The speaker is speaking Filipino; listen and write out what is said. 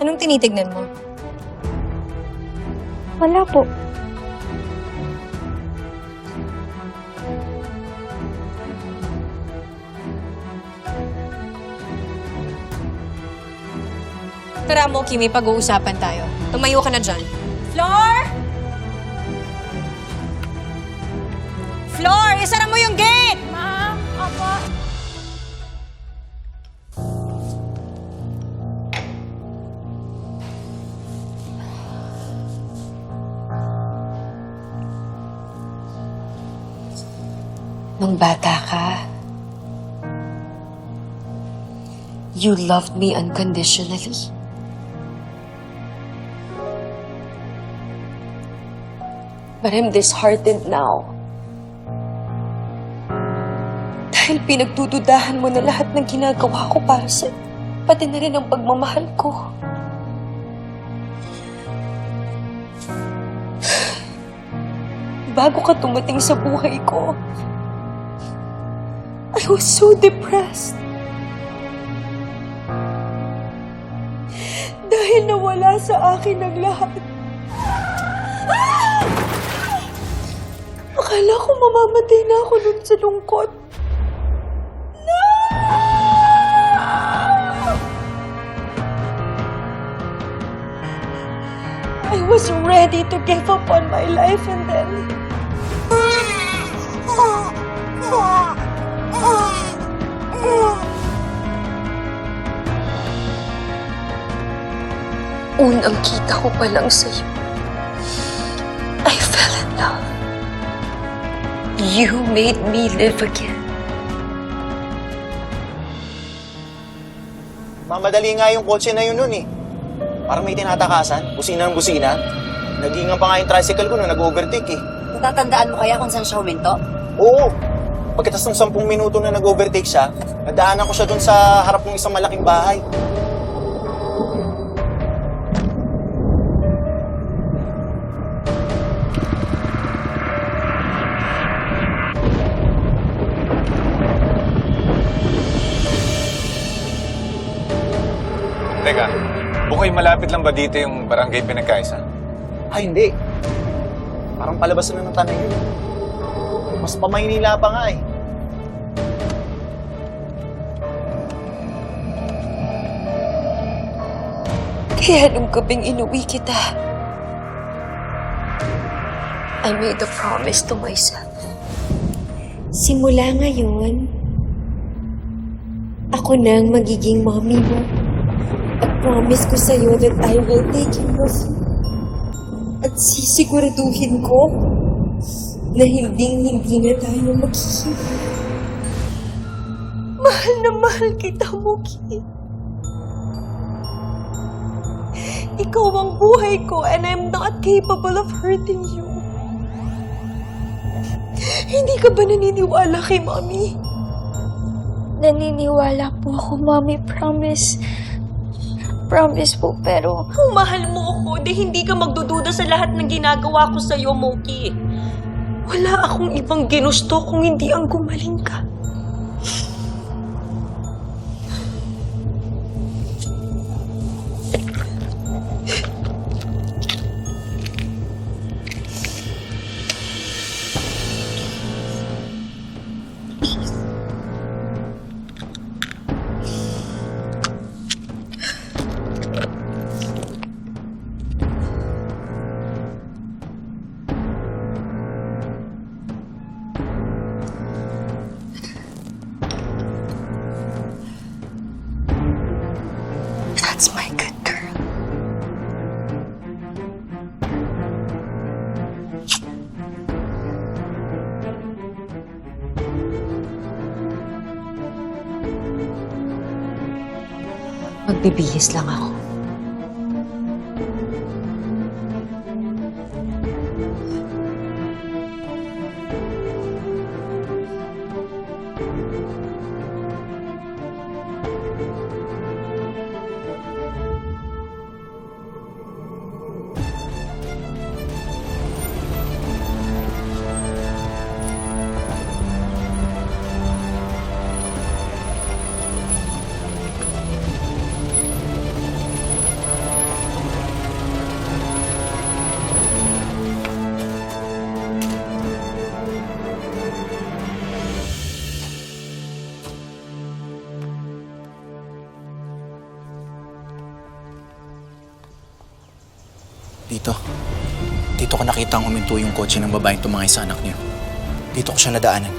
Anong tinitignan mo? Wala po. Tara mo, Kimi, pag-uusapan tayo. Tumayo ka na dyan. Floor! Floor, isara mo yung gate! Nung bata ka, you loved me unconditionally. But I'm disheartened now. Dahil pinagdududahan mo na lahat ng ginagawa ko para sa pati na rin ang pagmamahal ko. Bago ka tumating sa buhay ko, I was so depressed. Dahil nawala sa akin ang lahat. Ah! Akala ko mamamatay na ako nun sa lungkot. No! I was ready to give up on my life and then... Unang kita ko pa lang sa'yo. I fell in love. You made me live again. Mamadali nga yung kotse na yun nun eh. Parang may tinatakasan, busina ng busina. Naging pa nga yung tricycle ko nung nag-overtake eh. Natatandaan mo kaya kung saan siya huminto? Oo. Pagkatas ng 10 minuto na nag-overtake siya, nadaanan ko siya dun sa harap ng isang malaking bahay. Bukoy, malapit lang ba dito yung barangay pinagkaisa? Ay, hindi. Parang palabas na ng tanay yun. Mas pamaynila pa nga eh. Kaya nung gabing inuwi kita, I made a promise to myself. Simula ngayon, ako na ang magiging mommy mo. Promise ko sa'yo that I will take care of you. At sisiguraduhin ko na hindi-hindi na tayo maghihiwalay. Mahal na mahal kita, Muki. Ikaw ang buhay ko and I'm not capable of hurting you. Hindi ka ba naniniwala kay Mommy? Naniniwala po ako, Mommy. Promise. Promise po, pero... Kung mahal mo ako, di hindi ka magdududa sa lahat ng ginagawa ko sa'yo, Moki. Wala akong ibang ginusto kung hindi ang gumaling ka. Magbibihis lang ako. Dito. Dito ko nakita ang huminto yung kotse ng babaeng tumangay sa anak niyo. Dito ko siya nadaanan.